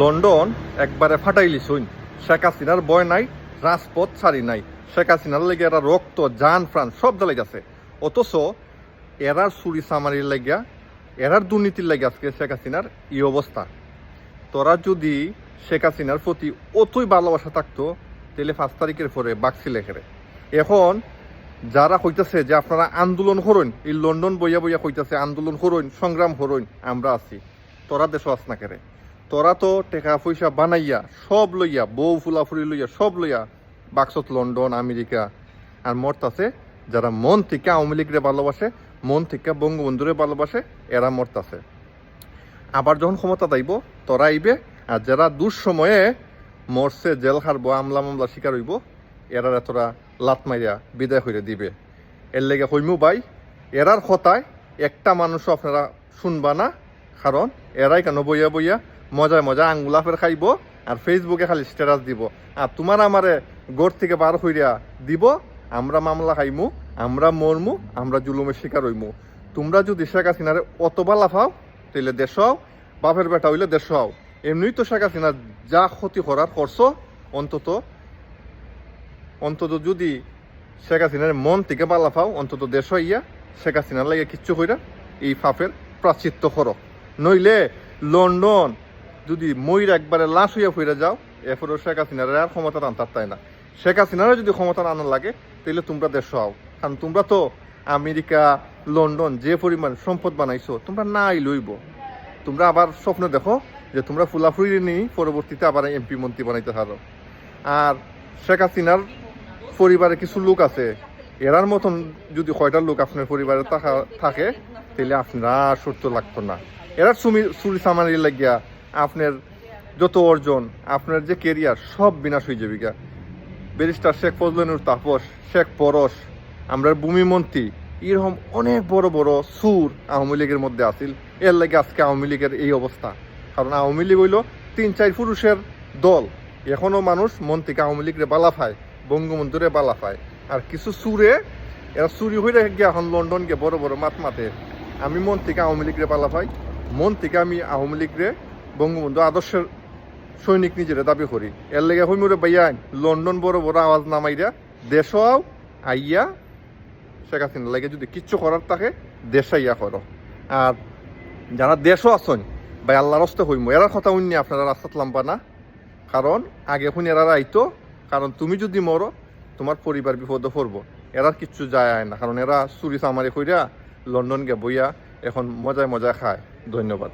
London একবারে ফাটাইলি শুন। শেখ হাসিনার বয় নাই, রাজপথ ছাড়ি নাই। শেখ হাসিনার লেগে এরা রক্ত, জান, প্রাণ সব দালাই গেছে। অথচ এরার চুরি চামারির লাগিয়া, এরার দুর্নীতির লাগে আজকে শেখ হাসিনার এই অবস্থা। তোরা যদি শেখ হাসিনার প্রতি অতই ভালোবাসা থাকতো, তাহলে পাঁচ তারিখের পরে বাক্সি লেখেরে এখন যারা কইতাছে যে আপনারা আন্দোলন করুন, এই লন্ডন বইয়া বইয়া কইতাছে, আন্দোলন করুন, সংগ্রাম করুন, আমরা আছি। তোরা দেশ আস না কেরে। তোরা তো টাকা পয়সা বানাইয়া, সব লইয়া, বউ ফুলাফুলি লইয়া, সব লইয়া বাক্সত লন্ডন, আমেরিকা আর মরতাছে, যারা মন থেকে আওয়ামী লীগরে ভালোবাসে, মন থেকে বঙ্গবন্ধুরে ভালোবাসে, এরা মরতাছে। আবার যখন ক্ষমতা দাইব তোরা আইবে আর যারা দুঃসময়ে মরছে, জেল হারবো আমলা মামলা শিকার হইব, এরা তোরা লাত মাইয়া বিদায় হইরে দিবে। এর লেগে হইমু ভাই, এরার কথায় একটা মানুষও আপনারা শুনবা না, কারণ এরাই কেন বইয়া বইয়া মজায় মজা আঙ্গুলা ফের খাইব আর ফেসবুকে খালি স্ট্যাটাস দিব। আর তোমার আমারে গোর থেকে বার হইয়া দিব, আমরা মামলা খাইমু, আমরা মরমু, আমরা জুলুমের শিকার হইমু। তোমরা যদি শেখ হাসিনারে অত বালা পাও তাহলে দেশ বাপের বেটা হইলে দেশ এমনি তো শেখ হাসিনা যা ক্ষতি করার করছ, অন্তত অন্তত যদি শেখ হাসিনার মন থেকে বালা পাও, অন্তত দেশ হইয়া শেখ হাসিনার লাগে কিচ্ছু কইরা এই ফাফের প্রাচিত্য করো। নইলে লন্ডন যদি ময়ূর একবারে লাশ হইয়া ফিরে যাও, এরপরেও শেখ হাসিনার আর ক্ষমতা আনতার তাই না। শেখ হাসিনারও যদি ক্ষমতা আনার লাগে তাহলে তোমরা দেশ হও কারণ তোমরা তো আমেরিকা, লন্ডন যে পরিমাণ সম্পদ বানাইছো, তোমরা নাই লইব। তোমরা আবার স্বপ্ন দেখো যে তোমরা ফুলাফুলি নিয়ে পরবর্তীতে আবার এমপি মন্ত্রী বানাইতে পারো। আর শেখ হাসিনার পরিবারে কিছু লোক আছে, এরার মতন যদি কয়টা লোক আপনার পরিবারে থাকা তাহলে আপনারা সত্য লাগতো না। এরা চুমি চুরি সামানি লাগিয়া আপনার যত অর্জন, আপনার যে কেরিয়ার সব বিনাশ হয়ে যাবে গা। ব্যারিস্টার শেখ ফজলনুর তাপস, শেখ পরশ, আমরা ভূমি মন্ত্রী এরকম অনেক বড় বড় সুর আওয়ামী লীগের মধ্যে আসিল এর লাগে আজকে আওয়ামী লীগের এই অবস্থা। কারণ আওয়ামী লীগ হইল তিন, চার পুরুষের দল। এখনও মানুষ মন আওয়ামী লীগরে বালা পায়, বঙ্গবন্ধুরে বালা পায়। আর কিছু সুরে, এরা চুরি হয়ে গিয়ে এখন লন্ডন গিয়ে বড় বড় মাত মাতে। আমি মন আওয়ামী লীগরে বালা পাই। মন আমি আওয়ামী লীগরে বঙ্গবন্ধু আদর্শের সৈনিক নিজেরে দাবি করি। এর লেগে হইমুরে বাইয়াইন লন্ডন বড় বড় আওয়াজ নামাইরা আও আইয়া শেখ হাসিনা লাগে যদি কিচ্ছু করার থাকে, দেশে ইয়া করো। আর যারা দেশও আসন ভাই আল্লাহর রস্তে হইমু, এরার কথা উনি আপনারা রাস্তাত লাম্বা না। কারণ আগে এখন এরা আইতো, কারণ তুমি যদি মরো, তোমার পরিবার বিপদে পড়ব। এরার কিচ্ছু যায় আয় না, কারণ এরা চুরি চামারি কইরা লন্ডন গে বইয়া এখন মজায় মজায় খায়। ধন্যবাদ।